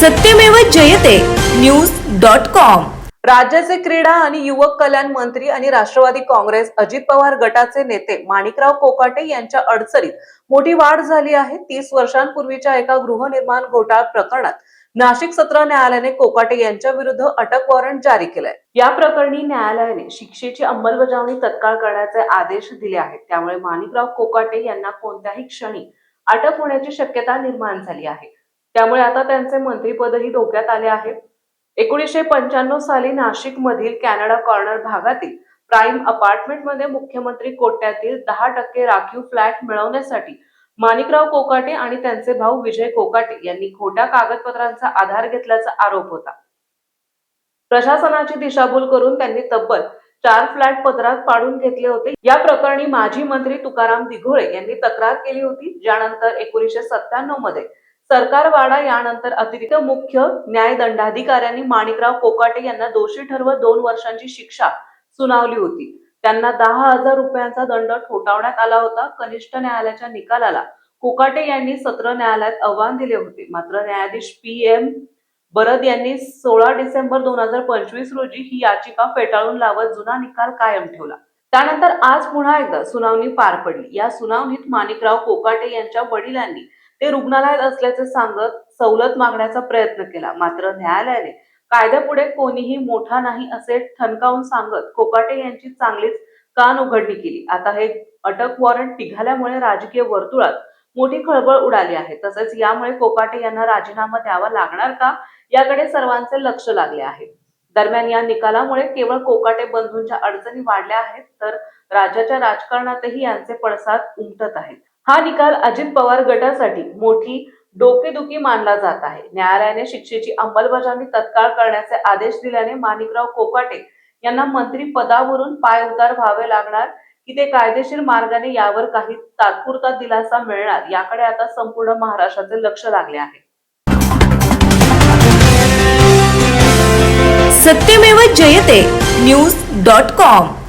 Satyamev Jayate. News dot com. राज्याचे क्रीडा आणि युवक कल्याण मंत्री आणि राष्ट्रवादी काँग्रेस अजित पवार गटाचे नेते माणिकराव कोकाटे यांच्या अडचणीत मोठी वाढ झाली आहे. तीस वर्षांपूर्वीच्या एका गृहनिर्माण घोटाळ प्रकरणात नाशिक सत्र न्यायालयाने कोकाटे यांच्या विरुद्ध अटक वॉरंट जारी केलंय. या प्रकरणी न्यायालयाने शिक्षेची अंमलबजावणी तत्काळ करण्याचे आदेश दिले आहेत. त्यामुळे माणिकराव कोकाटे यांना कोणत्याही क्षणी अटक होण्याची शक्यता निर्माण झाली आहे. त्यामुळे आता त्यांचे मंत्रीपदही धोक्यात आले आहे एकोणीसशे पंच्याण्णव साली नाशिक मधील कॅनडा कॉर्नर भागातील प्राईम अपार्टमेंटमध्ये मुख्यमंत्री कोट्यातील दहा टक्के राखीव फ्लॅट मिळवण्यासाठी माणिकराव कोकाटे आणि त्यांचे भाऊ विजय कोकाटे यांनी खोट्या कागदपत्रांचा आधार घेतल्याचा आरोप होता. प्रशासनाची दिशाभूल करून त्यांनी तब्बल चार फ्लॅट पदरात पाडून घेतले होते. या प्रकरणी माजी मंत्री तुकाराम दिघोळे यांनी तक्रार केली होती ज्यानंतर एकोणीसशे सत्त्याण्णवमध्ये सरकारवाडा यानंतर अतिरिक्त मुख्य न्यायदंडाधिकाऱ्यांनी माणिकराव कोकाटे यांना दोषी ठरवत दोन वर्षांची शिक्षा सुनावली होती. त्यांना दहा हजार रुपयांचा दंड ठोठावण्यात आला होता. कनिष्ठ न्यायालयाच्या निकालाला कोकाटे यांनी सत्र न्यायालयात आव्हान दिले होते. मात्र न्यायाधीश पी एम बरद यांनी सोळा डिसेंबर दोन हजार पंचवीस रोजी ही याचिका फेटाळून लावत जुना निकाल कायम ठेवला. त्यानंतर आज पुन्हा एकदा सुनावणी पार पडली. या सुनावणीत माणिकराव कोकाटे यांच्या वडिलांनी ते रुग्णालयात असल्याचे सांगत सवलत मागण्याचा प्रयत्न केला. मात्र न्यायालयाने कायद्यापुढे कोणीही मोठा नाही असे ठणकावून सांगत कोकाटे यांची चांगलीच कान उघडणी केली. आता हे अटक वॉरंट निघाल्यामुळे राजकीय वर्तुळात मोठी खळबळ उडाली आहे. तसेच यामुळे कोकाटे यांना राजीनामा द्यावा लागणार का याकडे सर्वांचे लक्ष लागले आहे. दरम्यान या निकालामुळे केवळ कोकाटे बंधूंच्या अडचणी वाढल्या आहेत तर राज्याच्या राजकारणातही यांचे पडसाद उमटत आहेत. हा निकाल अजित पवार गटासाठी मोठी डोकेदुखी मानला जात आहे. न्यायालयाने शिक्षेची अंमलबजावणी तत्काळ करण्याचे आदेश दिल्याने माणिकराव कोकाटे यांना मंत्री पदावरून पाय उतार व्हावे लागणार की ते कायदेशीर मार्गाने यावर काही तात्पुरता दिलासा मिळणार याकडे आता संपूर्ण महाराष्ट्राचे लक्ष लागले आहे. Satyamev Jayate news dot com